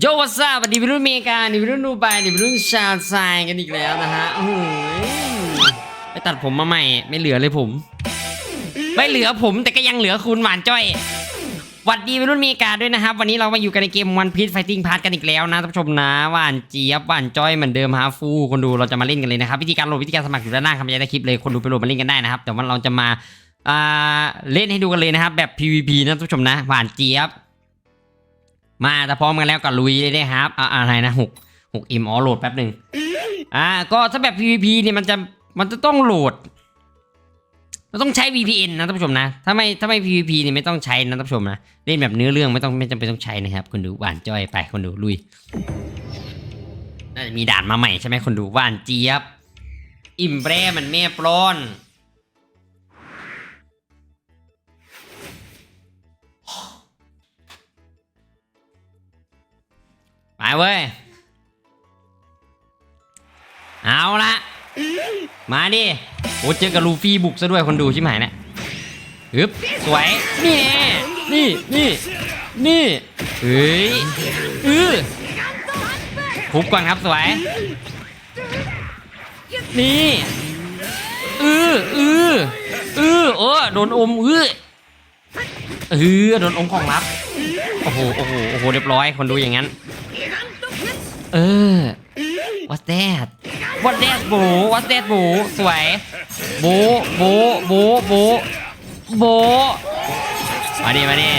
โยวัสซับวันนี้เป็นรุ่นเมกานี่เป็นรุ่นดูไบนี่เป็นรุ่นชาติทรายกันอีกแล้วนะฮะโอ้โหไปตัดผมมาใหม่ ไม่เหลือเลยผม ไม่เหลือผมแต่ก็ยังเหลือคุณหวานจ้อยหวัดดีเป็นรุ่นเมกาด้วยนะครับ วันนี้เรามาอยู่กันในเกม One Piece Fighting Pass กันอีกแล้วนะท่านผู้ชมนะหวานเจี๊ยบหวานจ้อยเหมือนเดิมฮาฟูคนดูเราจะมาเล่นกันเลยนะครับ วิธีการโหลดวิธีการสมัครอยู่ด้านหน้าคำบรรยายใต้คลิปเลยคนดูไปโหลดมาเล่นกันได้นะครับแต่ว่าเราจะมาอ่าเล่นให้ดูกันเลยนะครับแบบ PVP นะท่านผู้ชมนะหวานเจี๊ยบ มาแต่พร้อมกันแล้วก็ลุยเลยนะครับอ่าอะไรนะหกหกอิมอ๋อโหลดแป๊บหนึ่งอ่าก็ถ้าแบบ PVP เนี่ยมันจะมันจะต้องโหลดเราต้องใช้ VPN นะท่านผู้ชมนะ ถ้าไม่ถ้าไม่ PVP เนี่ยไม่ต้องใช้นะท่านผู้ชมนะ เล่นแบบเนื้อเรื่องไม่ต้องไม่จำเป็นต้องใช้นะครับคนดูหวานจ้อยไปคนดูลุย น่าจะมีด่านมาใหม่ใช่ไหมคนดูหวานเจี๊ยบ อิ่มแปรมันแม่ปล้อน ไปเว้ย เอาละมาดิโอ้เจอกับลูฟี่บุกซะด้วยคนดูชิมหายเนี่ยฮึบสวย นี่ นี่ นี่ นี่ เฮ้ยอือคุบก่อนครับสวย นี่อืออืออือโอ้โดนอมอือเออโดนอมของลับ โอ้โห โอ้โห โอ้โห เรียบร้อย คนดูอย่างนั้น เออ what's that what's that โบ what's that โบสวยบโบโบโบโบมาดิมาดิ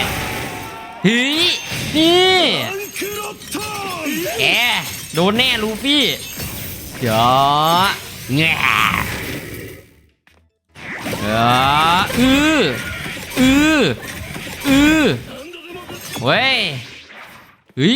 เฮ้ยนี่แกโดนแน่ลูฟี่เดี๋ยวแง่เอออืออืออือเว้ยเฮ้ย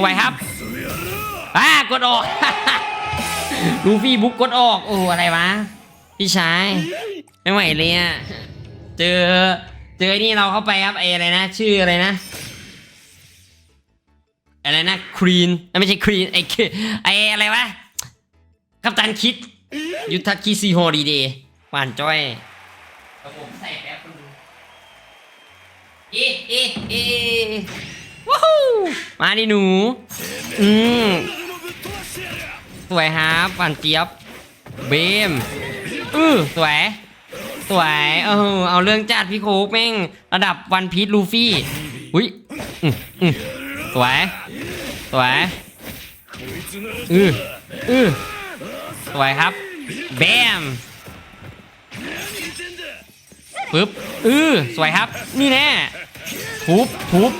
สวยครับอ่ากดออกลูฟี่บุ๊กกดออก โอ้อะไรวะ พี่ชาย ไม่ไหวเลยอะ เจอ เจอนี่เราเข้าไปครับไออะไรนะ ชื่ออะไรนะ อะไรนะครีนไม่ใช่ครีนไอคือไออะไรวะ กัปตันคิด ยุทธคิซีโฮดีเดย์หวานจ้อยผมใส่แป๊บคนดูเอ๊ะเอ๊ะเอ๊ะว้ มาดิหนู อืมสวยครับหวานเจี๊ยบเบมอือสวย สวยเออเอาเรื่องจัดพี่โคกแม่ง ระดับวันพีทลูฟี่อุ้ยอืมอืมสวย สวยอืออือสวยครับแบมปึ๊บอือสวยครับ นี่แน่ทุบทุบ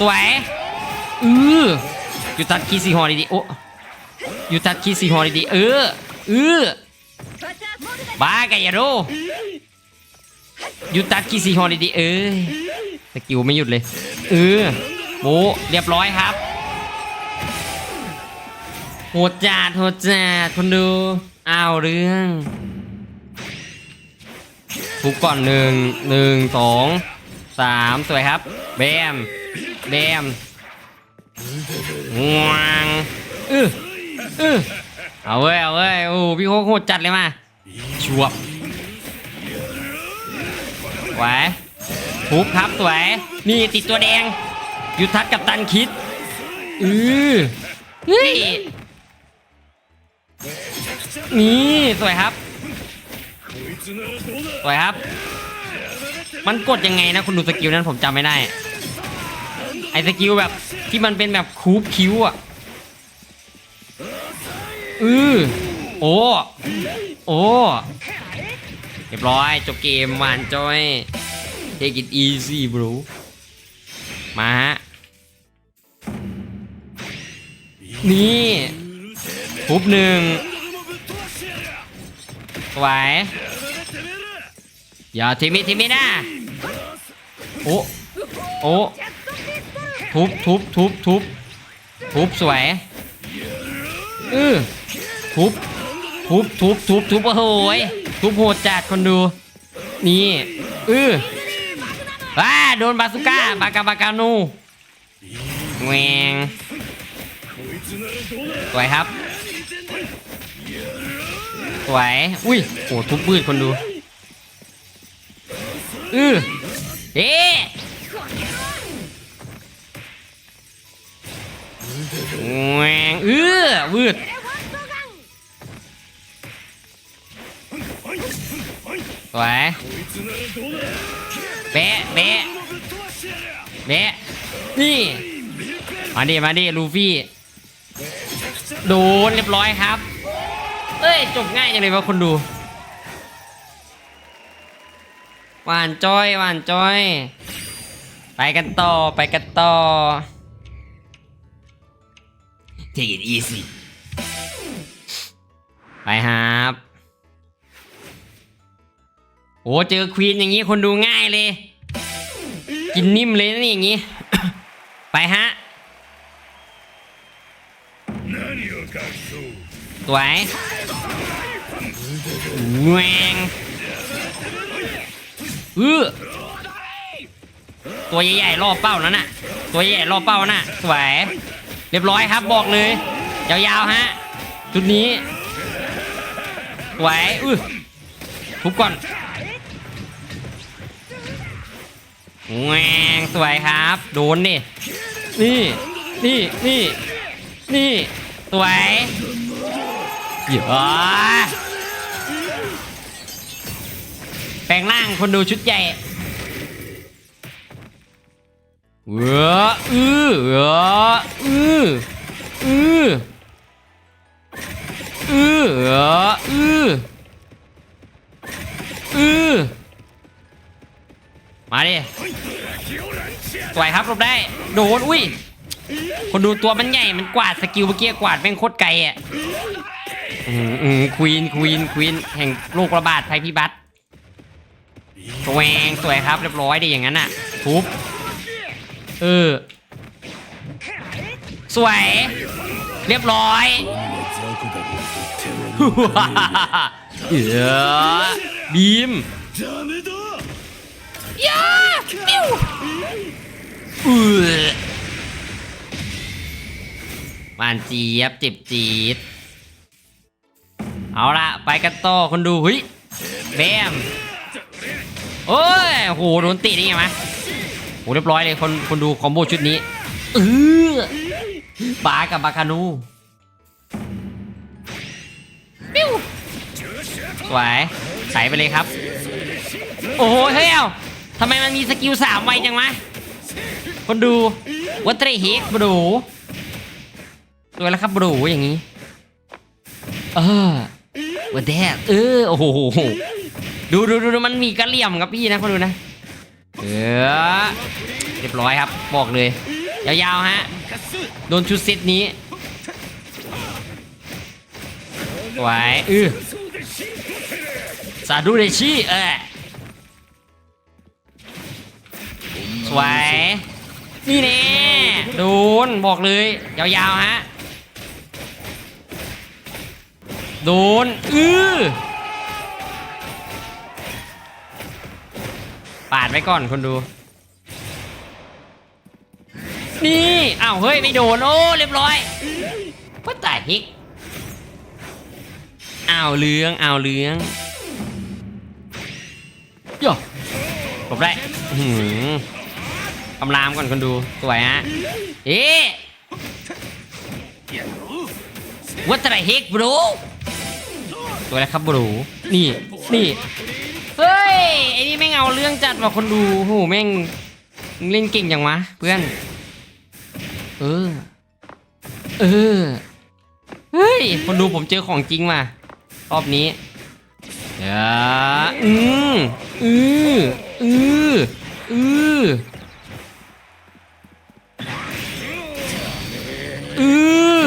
สวย อืออยู่ตัดคีซีฮอดีๆโอ้อยู่ตัดคีซีฮอดีๆเออเออบ้าไกอย่าโดอยู่ตัดคีซีฮอดีๆเออสกิลไม่หยุดเลยเออโบเรียบร้อยครับโหดจัดโหดจัดคนดูอ้าวเรื่องทุบก่อนหนึ่งหนึ่งสองสามสวยครับแบมแบม งวงอืออือเอาเว้ยเอาเว้ยโอ้พี่โคกโหดจัดเลยมาชวบสวยทุบครับสวยนี่ติดตัวแดง ยุทธัดกับตันคิดอือเฮ้ยนี่สวยครับสวยครับ มันกดยังไงนะคุณดูสกิลนั้นผมจำไม่ได้ ไอ้สกิลแบบ ที่มันเป็นแบบคูปคิ้วอะอือโอ้โอ้เรียบร้อยจบเกมหวานจอย take it easy bro มาฮะนี่ทุบหนึ่งสวอย่าทิมิทิมินะโอ้โอ้ ทุบทุบทุบทุบทุบสวยเออทุบทุบทุบทุบทุบโอ้โหยทุบโหดจัดคนดูนี่เออว้าโดนบาสุก้าบากาบากานูแหวงสวยครับสวยอุ้ยโอ้ทุบพืชคนดูอือเอ๊ แหวงเออวืดสวยเบะเบะเบะนี่ มาดิมาดิลูฟี่ โดนเรียบร้อยครับ เอ้ย จบง่ายจังเลยว่าคนดู หวานจ้อย หวานจ้อย ไปกันต่อ ไปกันต่อ Take it easy ไปครับ โอ้เจอควีนอย่างนี้คนดูง่ายเลย กินนิ่มเลยนะนี่อย่างนี้ ไปฮะสวยแหวงอือตัวใหญ่ๆรอบเป้านั่นน่ะ ตัวใหญ่ๆรอบเป้าน่ะสวย เรียบร้อยครับบอกเลย ยาวๆฮะจุดนี้สวยอือทุบก่อนแหวงสวยครับ โดนดินี่นี่นี่นี่สวยเยอะแปลงร่างคนดูชุดใหญ่เว้ออือเว้ออ ออืออืออืออือมาดิสวยครับหลบได้ โดน อุ้ย คนดูตัวมันใหญ่ มันกวาดสกิลเมื่อกี้กวาดแม่งโคตรไกลอะอืมอืมควีนควีนควีนแห่งโรคระบาดภัยพิบัติแหวงสวยครับ เรียบร้อยดีอย่างนั้นอะทุบเออ สวย เรียบร้อยเออบีมยาปิ้วเออหวานเจี๊ยบจ็บจี๊ดเอาละไปกันต่อคนดูเฮ้ยแบมโอ้ยโหโดนตีได้ไงมะโหเรียบร้อยเลยคนคนดูคอมโบชุดนี้เออ บากับบาคานูปิ้วสวยใส่ไปเลยครับ โอ้โหเฮ้ยเอ้าทำไมมันมีสกิลสามไวจังวะคนดูวัตเตอร์เฮกบรูตัวแล้วครับบรูอย่างนี้ เออวันแดดเออ โอ้โหดูดูดูดูมันมีกระเหลี่ยมครับพี่นะคนดูนะ เออ เรียบร้อยครับ บอกเลย ยาวๆฮะ โดนชุดเซตนี้สวยเออสาดูเดชิเออสวยนี่แน่โดนบอกเลย ยาวๆฮะโดนอือปาดไว้ก่อนคนดู นี่อ้าวเฮ้ยไม่โดนโอ้เรียบร้อยว่าแต่ฮิกอ้าวเลื้องอ้าวเลื้องโย่จบได้หือกำรามก่อนคนดูสวยฮะเอ๊ะ What the heck bro ตัวอะไรครับบรูนี่นี่เฮ้ยไอ้นี่แม่งเอาเรื่องจัดว่ะคนดูโหแม่งเล่นเก่งจังวะเพื่อน เออ เออ เฮ้ย คนดูผมเจอของจริงว่ะรอบนี้เดี๋ยวอืมอืออืออืออือ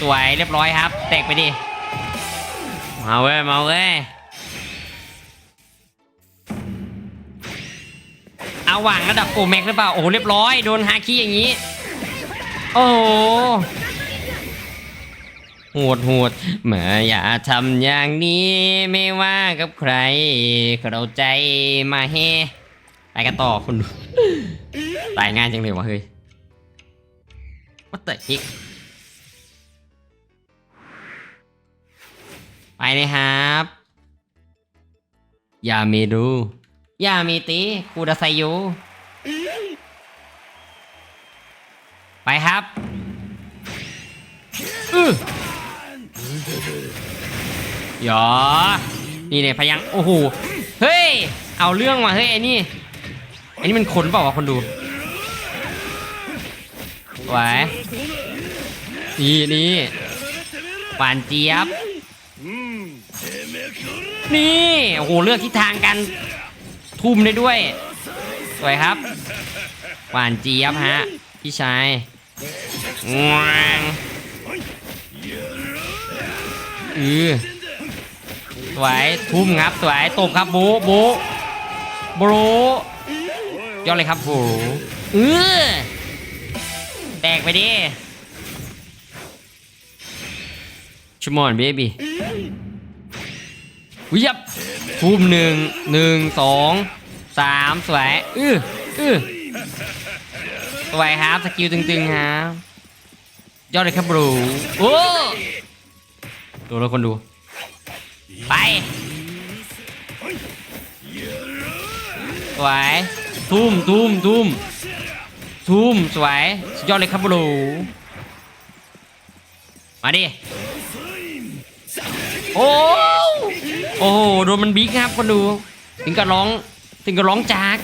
สวยเรียบร้อยครับ แตกไปดิ มาเว้ย มาเว้ย เอาหว่างระดับโปรแม็กหรือเปล่า โอ้โหเรียบร้อย โดนฮาคิอย่างนี้ โอ้โหโหดโหดเมื่ออย่าทำอย่างนี้ไม่ว่ากับใครเราใจมาเฮไปกันต่อคุณตายง่ายจังเลยวะเฮ้ย What the heck ไปเลยครับ ยาเมดู ยาเมติคูดาไซโย ไปครับอือหยอนี่เนี่ยพยังโอ้โหเฮ้ยเอาเรื่องว่ะเฮ้ยไอ้นี่ไอ้นี่มันขนเปล่าวะคนดูไหวนี่นี่หวานเจี๊ยบนี่โอ้โหเลือกทิศทางกันทุ่มได้ด้วยสวยครับ หวานเจี๊ยบฮะพี่ชาย งวงอือสวยทุ่มครับสวยตบครับบะโบะโบะยอดเลยครับโบะเออแตกไปดิชิมอนเบบี้วิยับทุ่มหนึ่งหนึ่งสองสามสวยอื้ออื้อสวยครับสกิลตึงๆครับ ยอดเลยครับบรูโอ้ดูแล้วคนดู ไปสวยทุ่มทุ่มทุ่มทุ่มสวยสุดยอดเลยครับบรูมาดิ โอ้โอ้โดนมันบิ๊กครับคนดู ถึงกับร้อง ถึงกับร้องจาก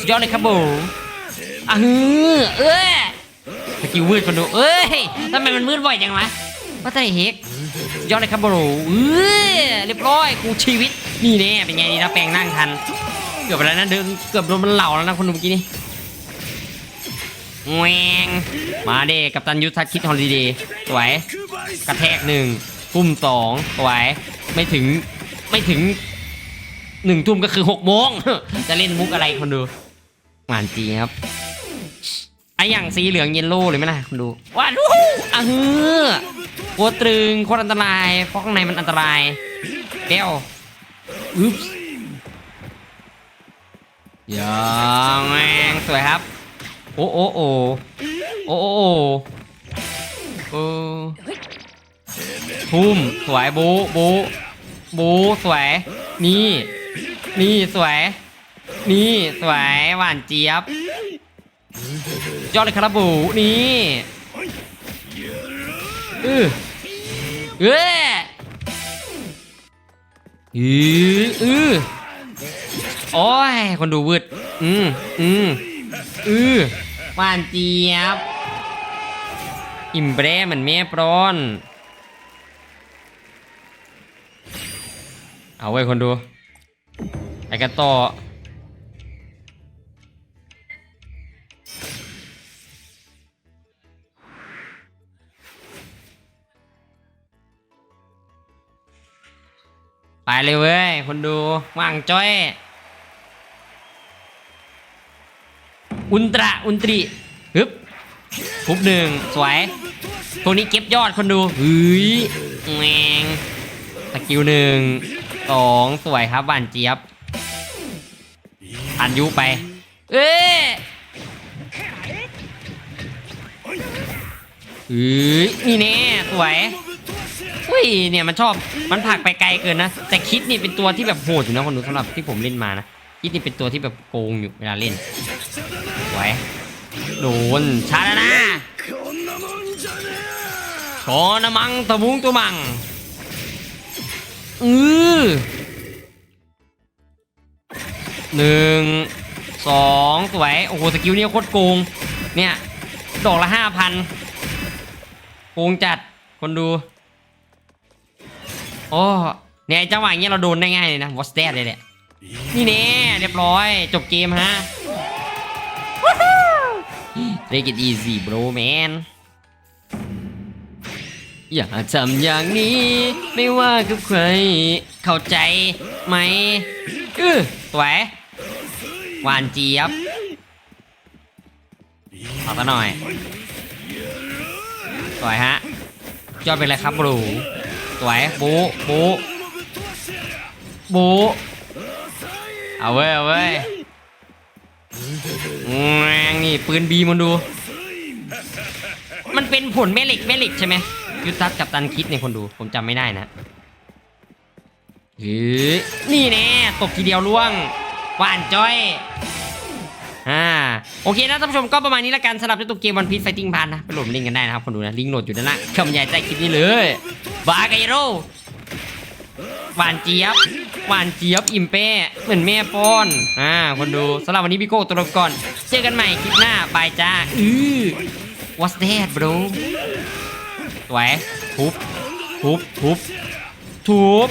สุดยอดเลยครับโบอะฮือเอ้ย สกิลวืดคนดู เอ้ยทำไมมันมืดบ่อยจังวะว่าแต่เฮกยอดเลยครับโบเอ้ยเรียบร้อยกูชีวิต นี่แน่เป็นไงนี่นะแปลงนั่งทัน เกือบไปแล้วนะเดินเกือบโดนมันเหล่าแล้วนะคนดูเมื่อกี้นี่แหวงมาเด้กับตันยุทธคิดฮอลิเดย์สวยกระแทกหนึ่งทุ่มสองสวยไม่ถึงไม่ถึงหนึ่งทุ่มก็คือหกโมงจะเล่นมุกอะไรคนดูหวานจีครับ ไออย่างสีเหลืองเยลโล่เลยไหมล่ะคนดูว้าดูอะเฮ้อโคตรตรึงโคตรอันตรายเพราะข้างในมันอันตรายเปี้ยวอึ๊บยังแมงสวยครับโอ้โอ้โอ้โอ้โอ้โอ้โอ้ทุ่มสวยบูบูบูสวย นี่ นี่สวย นี่สวยหวานเจี๊ยบ ยอดเลยครับบูนี่อือเอ้ยอืออือโอ้ย คนดูวืดอืมอืมอือหวานเจี๊ยบ อิ่มแปรเหมือนแม่ปรอน เอาไว้คนดู ไปกันต่อ ไปเลยเว้ยคนดูว่างจ้อย อุนตระอุนตรีฮึบทุบหนึ่งสวยพวนี้เก็บยอดคนดูเฮ้ยแมงสกิลหนึ่งสองสวยครับหวานเจี๊ยบอันยุไป เอ้ยเฮ้ยนี่แน่สวย อุ้ยเนี่ยมันชอบมันผลักไปไกลเกินนะแต่คิดนี่เป็นตัวที่แบบโหดอยู่นะคนดูสำหรับที่ผมเล่นมานะคิดนี่เป็นตัวที่แบบโกงอยู่เวลาเล่นสวยโดนชาแล้วนะขอนมังตะมุงตัวมังอือหนึ่งสองสวยโอ้โหสกิลนี่โคตรโกงเนี่ยดอกละห้าพันโกงจัดคนดู โอ้เนี่ยไอ้จังหวะอย่างเงี้ยเราโดนได้ง่ายเลยนะวอสเตดเลยแหละนี่แน่เรียบร้อย จบเกมฮะ Take it easy bro man อย่าทำอย่างนี้ ไม่ว่ากับใคร เข้าใจไหมอือสวยหวานเจี๊ยบขอซะหน่อยสวยฮะยอดเป็นไรครับบรู สวยบูบูบูเอาเว้ยเอาเว้ยแงนี่ปืนบีมันดู มันเป็นผลแม่เหล็กแม่เหล็กใช่ไหมยุทธทัศน์กับตันคิดเนี่ยคนดูผมจำไม่ได้นะเฮ้นี่แน่ตบทีเดียวล่วงหวานจ้อยอ่าโอเคนะท่านผู้ชมก็ประมาณนี้ละกันสำหรับเจ้าตัวเกมวันพีซไฟติ้งพันนะไปโหลดลิงก์กันได้นะครับคนดูนะลิงก์โหลดอยู่ด้านล่างคำใหญ่ใจคลิปนี้เลย บาไกโรหวานเจี๊ยบหวานเจี๊ยบอิ่มเป้เหมือนแม่ป้อนอ่าคนดูสำหรับวันนี้พี่โก้ตัวลงก่อน เจอกันใหม่คลิปหน้าบายจ้าอือ what's that bro สวยทุบทุบทุบทุบ